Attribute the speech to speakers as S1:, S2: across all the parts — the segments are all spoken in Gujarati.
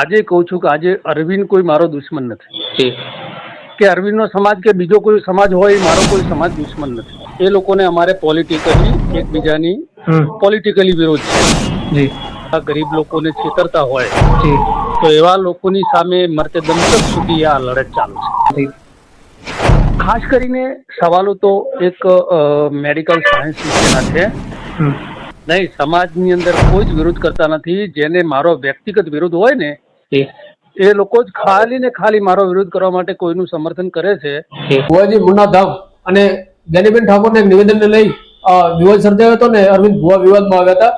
S1: આજે કહું છું કે આજે અરવિંદ કોઈ મારો દુશ્મન નથી. કે અરવિંદનો સમાજ કે બીજો કોઈ સમાજ હોય એ મારો કોઈ સમાજ દુશ્મન નથી. એ લોકોને અમારે પોલિટિકલી એકબીજાની પોલિટિકલી વિરોધ છે. આ ગરીબ લોકોને છેતરતા હોય તો એવા લોકોની સામે મરતે દમ સુધી આ લડત ચાલુ છે. ખાસ કરીને સવાલો તો એક મેડિકલ સાયન્સ વિશેના છે. નહીં સમાજની અંદર કોઈ જ વિરોધ કરતા નથી. જેને મારો વ્યક્તિગત વિરોધ હોય ને એ. લોકો જ ખાલી ને ખાલી મારો વિરોધ કરવા માટે કોઈનું સમર્થન કરે છે.
S2: ભુવાજી મુન્ના ધામ અને જ્ઞાનીબેન ઠાકોરને એક નિવેદનને લઈ વિવાદ સર્જાયો હતો ને અરવિંદ ભુવા વિવાદમાં આવ્યા હતા.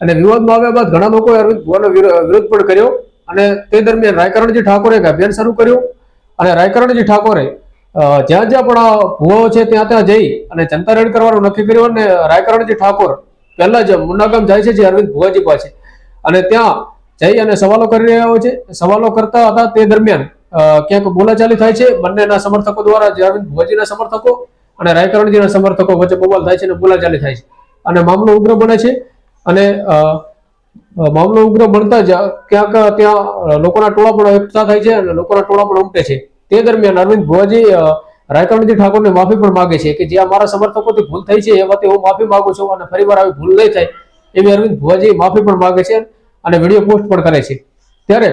S2: અને વિવાદમાં આવ્યા બાદ ઘણા લોકોએ અરવિંદ ભુવાનો વિરોધ પણ કર્યો. અને તે દરમિયાન રાયકરણજી ઠાકોરે એક અભિયાન શરૂ કર્યું. અને રાયકરણજી ઠાકોરે જ્યાં જ્યાં પણ ભુવાઓ છે ત્યાં ત્યાં જઈ અને જનતા રેડ કરવાનું નક્કી કર્યું અને રાયકરણજી ઠાકોર પહેલા જ મુન્નાગામ જાય છે જે અરવિંદ ભુવાજી પાસે. અને ત્યાં જઈ અને સવાલો કરી રહ્યા હોય છે. સવાલો કરતા હતા તે દરમિયાન ક્યાંક બોલાચાલી થાય છે. બંનેના સમર્થકો દ્વારા જે અરવિંદ ભુવાજીના સમર્થકો અને રાયકરણજીના સમર્થકો વચ્ચે બબાલ થાય છે અને બોલાચાલી થાય છે. અને મામલો ઉગ્ર બને છે. અને મામલો ઉગ્ર બનતા જ ક્યાંક ત્યાં લોકોના ટોળા પણ એકઠા થાય છે અને લોકોના ટોળા પણ ઉમટે છે. તે દરમિયાન અરવિંદ ભુવાજી અ, રાયકરણજી ઠાકોરને માફી પણ માગે છે કે જે અમારા સમર્થકોથી ભૂલ થઈ છે એ હું માફી માંગુ છું અને ફરીવાર આવી ભૂલ નહીં થાય એવી અરવિંદ ભુવાજી માફી પણ માગે છે અને વીડિયો પોસ્ટ પણ કરે છે. ત્યારે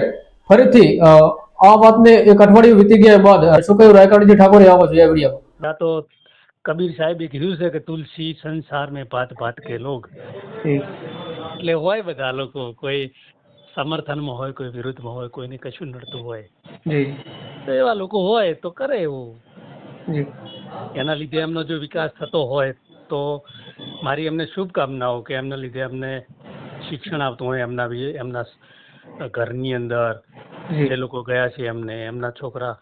S2: ફરીથી આ વાતને એક અઠવાડિયું વીતી ગયા બાદ શું કહ્યું રાયકરણજી ઠાકોરે આવો જોઈએ આ વિડીયોમાં?
S1: તો કબીર સાહેબે કીધું છે કે તુલસી સંસાર મેં ભાત ભાત કે લોગ. એટલે હોય બધા લોકો કોઈ સમર્થનમાં હોય કોઈ વિરુદ્ધમાં હોય કોઈને કશું નડતું હોય. તો એવા લોકો હોય તો કરે એવું.
S3: જી.
S1: એના લીધે એમનો જો વિકાસ થતો હોય તો મારી એમને શુભકામનાઓ કે એમના લીધે એમને શિક્ષણ આવતું હોય એમના એમના ઘરની અંદર. જે. લોકો ગયા છે એમને એમના છોકરા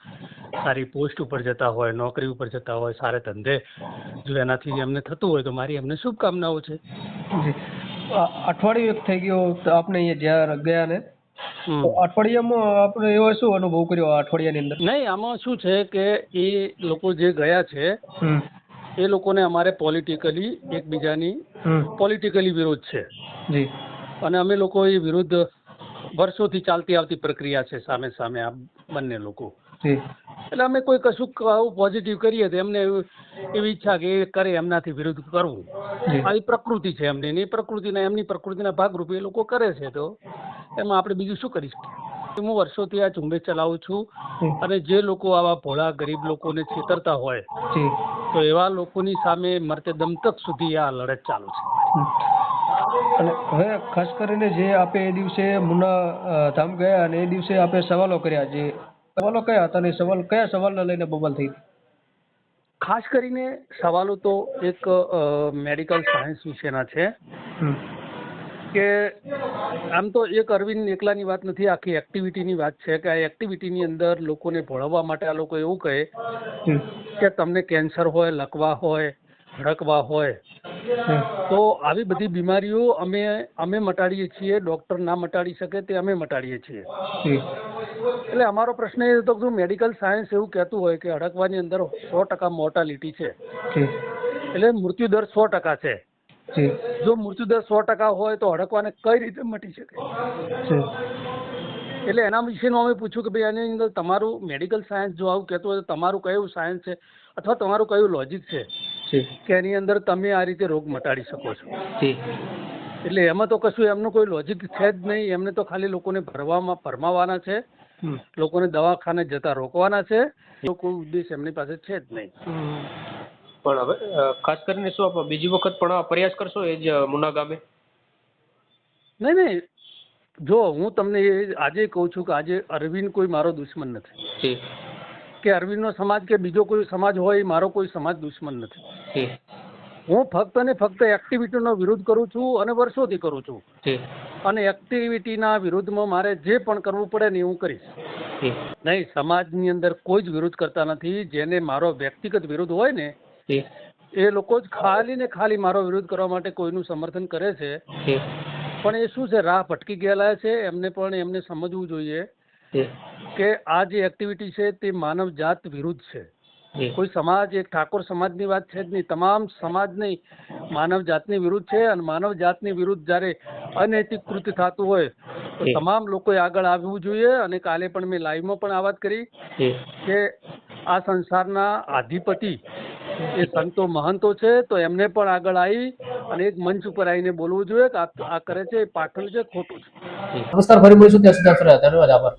S1: સારી પોસ્ટ ઉપર જતા હોય નોકરી ઉપર જતા હોય સારા ધંધે. જો એનાથી એમને થતું હોય તો મારી એમને શુભકામનાઓ છે.
S3: અઠવાડિયું એક થઈ ગયું તો આપણે અહીંયા જ્યાં ગયા ને. તો અઠવાડિયામાં આપણે એવો શું અનુભવ કર્યો અઠવાડિયાની અંદર?
S1: નહીં આમાં શું છે કે એ લોકો જે ગયા છે એ લોકોને અમારે પોલિટિકલી એકબીજાની પોલિટિકલી વિરોધ છે.
S3: જી.
S1: અને અમે લોકો એ વિરુદ્ધ વર્ષોથી ચાલતી આવતી પ્રક્રિયા છે સામે સામે આ બંને લોકો.
S3: જી.
S1: એટલે અમે કોઈ કશું આવું પોઝિટિવ કરીએ તો એમને એવી ઈચ્છા કે એ કરે એમનાથી વિરુદ્ધ કરવું. આવી પ્રકૃતિ છે એમની ને પ્રકૃતિના એમની પ્રકૃતિના ભાગરૂપે એ લોકો કરે છે તો એમાં આપણે બીજું શું કરી શકીએ? હું વર્ષોથી આ ઝુંબેશ ચલાવું છું અને જે લોકો આવા ભોળા ગરીબ લોકોને છેતરતા હોય તો એવા લોકોની સામે મરતે દમતક સુધી આ લડત ચાલુ છે.
S3: અને હવે ખાસ કરીને જે આપે એ દિવસે મુન્ના અ, ધામ ગયા અને એ દિવસે આપે સવાલો કર્યા જે સવાલો કયા હતા અને સવાલ કયા સવાલને લઈને બબાલ થઈ હતી?
S1: ખાસ કરીને સવાલો તો એક મેડિકલ સાયન્સ વિશેના છે. કે આમ તો એક અરવિંદ એકલાની વાત નથી આખી એક્ટિવિટીની વાત છે કે આ એક્ટિવિટીની અંદર લોકોને ભોળવવા માટે આ લોકો એવું કહે કે તમને કેન્સર હોય લકવા હોય હડકવા હોય તો આવી બધી બીમારીઓ અમે અમે મટાડીએ છીએ ડૉક્ટર ના મટાડી શકે તે અમે મટાડીએ છીએ. એટલે અમારો પ્રશ્ન એ હતો કે મેડિકલ સાયન્સ એવું કહેતું હોય કે હડકવાની અંદર સો ટકા મોર્ટાલિટી છે. એટલે મૃત્યુ દર સો ટકા છે.
S3: જો
S1: મૃત્યુ દર સો ટકા હોય તો હડકવાને કઈ રીતે મટી શકે? એટલે એના વિશેનું અમે પૂછ્યું કે ભાઈ આની અંદર તમારું મેડિકલ સાયન્સ જો આવું કહેતું હોય તો તમારું કયું સાયન્સ છે? અથવા તમારું કયું લોજિક છે?
S3: જી.
S1: કે એની અંદર તમે આ રીતે રોગ મટાડી શકો છો.
S3: જી.
S1: એટલે એમાં તો કશું એમનું કોઈ લોજિક છે જ નહીં. એમને તો ખાલી લોકોને ભરવામાં ભરમાવાના છે. લોકોને દવાખાને જતા રોકવાના છે. તો કોઈ ઉદ્દેશ એમની પાસે છે જ નહીં.
S2: પણ હવે ખાસ કરીને શું આપ બીજી વખત પણ આ પ્રયાસ કરશો એ જ મુના ગામે?
S1: નહીં નહીં. જો હું તમને આજે કહું છું કે આજે અરવિંદ કોઈ મારો દુશ્મન નથી. કે અરવિંદનો સમાજ કે બીજો કોઈ સમાજ હોય મારો કોઈ સમાજ દુશ્મન નથી. હું ફક્ત ને ફક્ત એક્ટિવિટીનો વિરોધ કરું છું અને વર્ષોથી કરું છું. અને એક્ટિવિટીના વિરુદ્ધમાં મારે જે પણ કરવું પડે ને હું કરીશ. નહીં સમાજની અંદર કોઈ જ વિરોધ કરતા નથી. જેને મારો વ્યક્તિગત વિરોધ હોય ને એ લોકો જ ખાલી ને ખાલી મારો વિરોધ કરવા માટે કોઈનું સમર્થન કરે છે. પણ એ શું છે? રાહ ભટકી ગયેલા છે. એમને પણ એમને સમજવું જોઈએ. કે આ જે એક્ટિવિટી છે તે માનવ જાત વિરુદ્ધ છે. કોઈ સમાજ એક ઠાકોર સમાજની વાત છે જ નહીં. તમામ સમાજની માનવ જાતની વિરુદ્ધ છે અને માનવ જાતની વિરુદ્ધ જ્યારે અનૈતિક કૃત્ય થતું હોય તો તમામ લોકોએ આગળ આવવું જોઈએ અને કાલે પણ મેં લાઈવમાં પણ આ વાત કરી કે આ સંસારના આધિપતિ એ સંતો મહંતો છે તો એમને પણ આગળ આવી અને એક મંચ ઉપર આવીને બોલવું જોઈએ કે આ કરે છે એ પાખંડ છે ખોટું છે.
S2: નમસ્કાર ફરી મળીશું ત્યાં સુધી. ધન્યવાદ આભાર.